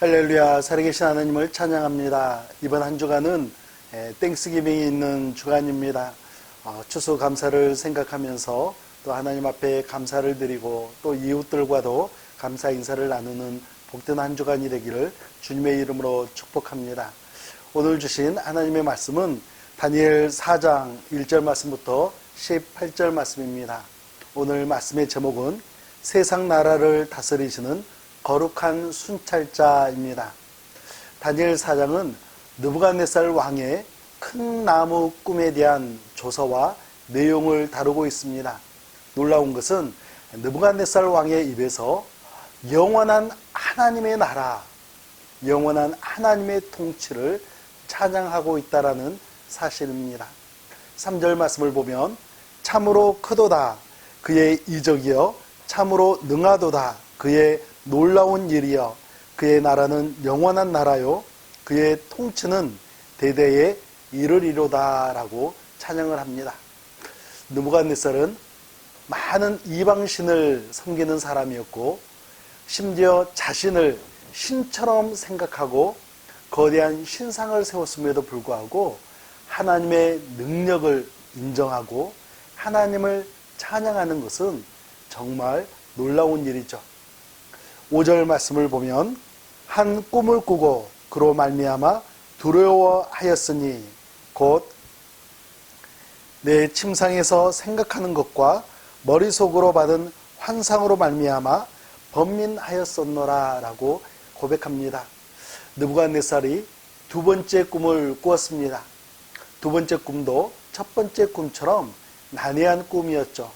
할렐루야, 살아계신 하나님을 찬양합니다. 이번 한 주간은 땡스기빙이 있는 주간입니다. 어, 추수 감사를 생각하면서 또 하나님 앞에 감사를 드리고 또 이웃들과도 감사 인사를 나누는 복된 한 주간이 되기를 주님의 이름으로 축복합니다. 오늘 주신 하나님의 말씀은 다니엘 4장 1절 말씀부터 18절 말씀입니다. 오늘 말씀의 제목은 세상 나라를 다스리시는 거룩한 순찰자입니다. 다니엘 4장은 느부갓네살 왕의 큰 나무 꿈에 대한 조서와 내용을 다루고 있습니다. 놀라운 것은 느부갓네살 왕의 입에서 영원한 하나님의 나라, 영원한 하나님의 통치를 찬양하고 있다라는 사실입니다. 3절 말씀을 보면 참으로 크도다 그의 이적이여 참으로 능하도다 그의 놀라운 일이여 그의 나라는 영원한 나라요 그의 통치는 대대에 이르리로다라고 찬양을 합니다. 느부갓네살은 많은 이방신을 섬기는 사람이었고 심지어 자신을 신처럼 생각하고 거대한 신상을 세웠음에도 불구하고 하나님의 능력을 인정하고 하나님을 찬양하는 것은 정말 놀라운 일이죠. 5절 말씀을 보면 한 꿈을 꾸고 그로 말미암아 두려워하였으니 곧 내 침상에서 생각하는 것과 머릿속으로 받은 환상으로 말미암아 번민하였었노라라고 고백합니다. 느부갓네살이 두 번째 꿈을 꾸었습니다. 두 번째 꿈도 첫 번째 꿈처럼 난해한 꿈이었죠.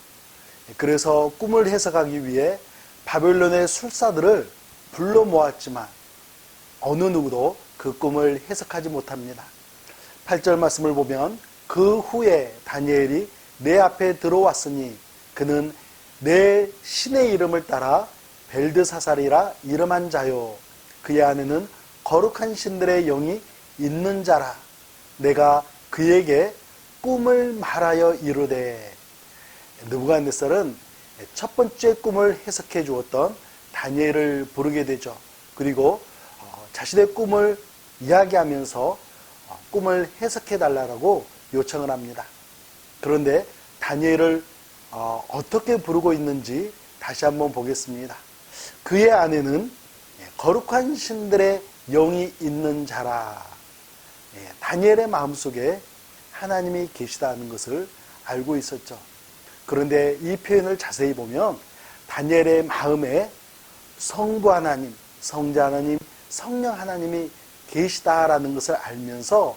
그래서 꿈을 해석하기 위해 바벨론의 술사들을 불러 모았지만 어느 누구도 그 꿈을 해석하지 못합니다. 8절 말씀을 보면 그 후에 다니엘이 내 앞에 들어왔으니 그는 내 신의 이름을 따라 벨드사살이라 이름한 자요. 그의 안에는 거룩한 신들의 영이 있는 자라. 내가 그에게 꿈을 말하여 이르되 느부갓네살은 첫 번째 꿈을 해석해 주었던 다니엘을 부르게 되죠. 그리고 어, 자신의 꿈을 이야기하면서 어, 꿈을 해석해 달라고 요청을 합니다. 그런데 다니엘을 어, 어떻게 부르고 있는지 다시 한번 보겠습니다. 그의 안에는 예, 거룩한 신들의 영이 있는 자라. 예, 다니엘의 마음속에 하나님이 계시다는 것을 알고 있었죠. 그런데 이 표현을 자세히 보면 다니엘의 마음에 성부 하나님, 성자 하나님, 성령 하나님이 계시다라는 것을 알면서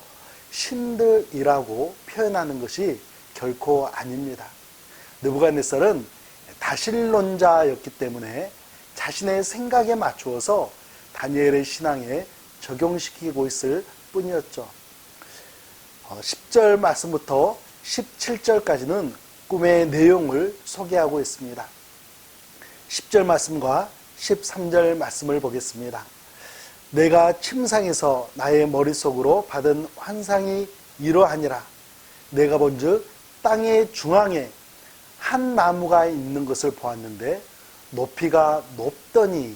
신들이라고 표현하는 것이 결코 아닙니다. 느부갓네살은 다실론자였기 때문에 자신의 생각에 맞추어서 다니엘의 신앙에 적용시키고 있을 뿐이었죠. 10절 어, 말씀부터 17절까지는 꿈의 내용을 소개하고 있습니다. 10절 말씀과 13절 말씀을 보겠습니다. 내가 침상에서 나의 머릿속으로 받은 환상이 이러하니라. 내가 본즉 땅의 중앙에 한 나무가 있는 것을 보았는데 높이가 높더니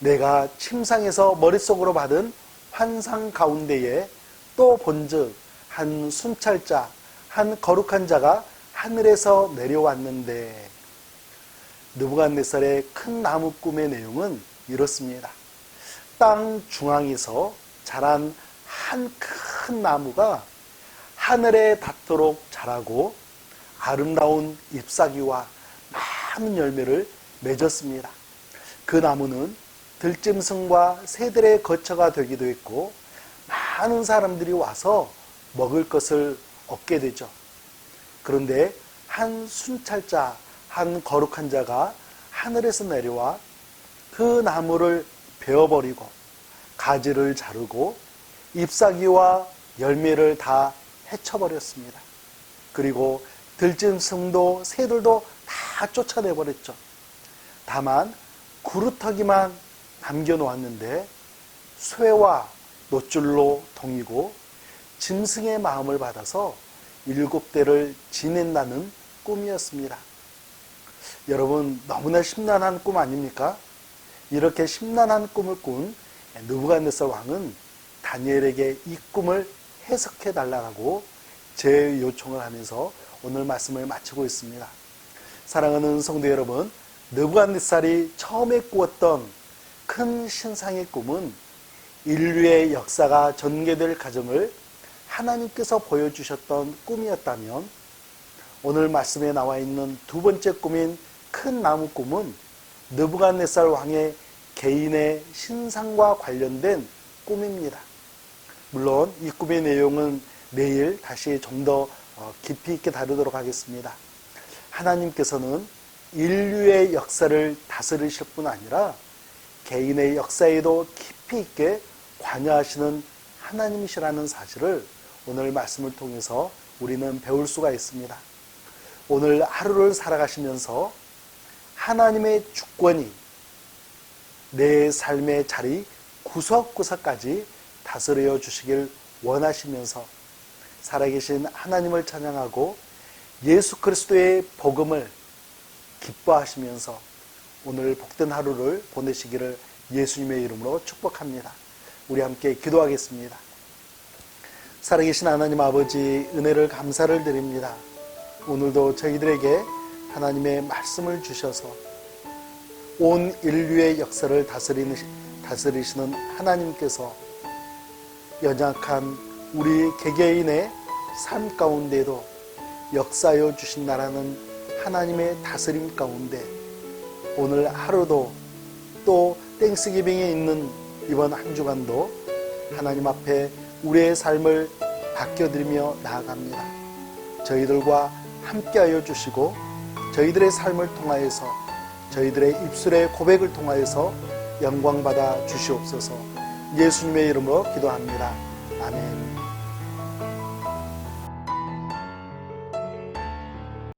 내가 침상에서 머릿속으로 받은 환상 가운데에 또 본즉 한 순찰자, 한 거룩한 자가 하늘에서 내려왔는데 느부갓네살의 큰 나무 꿈의 내용은 이렇습니다. 땅 중앙에서 자란 한 큰 나무가 하늘에 닿도록 자라고 아름다운 잎사귀와 많은 열매를 맺었습니다. 그 나무는 들짐승과 새들의 거처가 되기도 했고 많은 사람들이 와서 먹을 것을 얻게 되죠. 그런데 한 순찰자, 한 거룩한 자가 하늘에서 내려와 그 나무를 베어버리고 가지를 자르고 잎사귀와 열매를 다 해쳐버렸습니다. 그리고 들짐승도 새들도 다 쫓아내버렸죠. 다만 구루터기만 남겨놓았는데 쇠와 노줄로 동이고 짐승의 마음을 받아서 일곱 대를 지낸다는 꿈이었습니다. 여러분 너무나 심란한 꿈 아닙니까? 이렇게 심란한 꿈을 꾼 느부갓네살 왕은 다니엘에게 이 꿈을 해석해 달라고 제 요청을 하면서 오늘 말씀을 마치고 있습니다. 사랑하는 성도 여러분, 느부갓네살이 처음에 꾸었던 큰 신상의 꿈은 인류의 역사가 전개될 과정을 하나님께서 보여주셨던 꿈이었다면 오늘 말씀에 나와 있는 두 번째 꿈인 큰 나무 꿈은 느부갓네살 왕의 개인의 신상과 관련된 꿈입니다. 물론 이 꿈의 내용은 내일 다시 좀 더 깊이 있게 다루도록 하겠습니다. 하나님께서는 인류의 역사를 다스리실 뿐 아니라 개인의 역사에도 깊이 있게 관여하시는 하나님이시라는 사실을 오늘 말씀을 통해서 우리는 배울 수가 있습니다. 오늘 하루를 살아가시면서 하나님의 주권이 내 삶의 자리 구석구석까지 다스려 주시길 원하시면서 살아계신 하나님을 찬양하고 예수 그리스도의 복음을 기뻐하시면서 오늘 복된 하루를 보내시기를 예수님의 이름으로 축복합니다. 우리 함께 기도하겠습니다. 살아계신 하나님 아버지 은혜를 감사를 드립니다. 오늘도 저희들에게 하나님의 말씀을 주셔서 온 인류의 역사를 다스리는, 다스리시는 하나님께서 연약한 우리 개개인의 삶 가운데도 역사여 주신다라는 하나님의 다스림 가운데 오늘 하루도 또 땡스기빙에 있는 이번 한 주간도 하나님 앞에 우리의 삶을 바뀌어드리며 나아갑니다. 저희들과 함께하여 주시고 저희들의 삶을 통하여서 저희들의 입술의 고백을 통하여서 영광받아 주시옵소서 예수님의 이름으로 기도합니다. 아멘.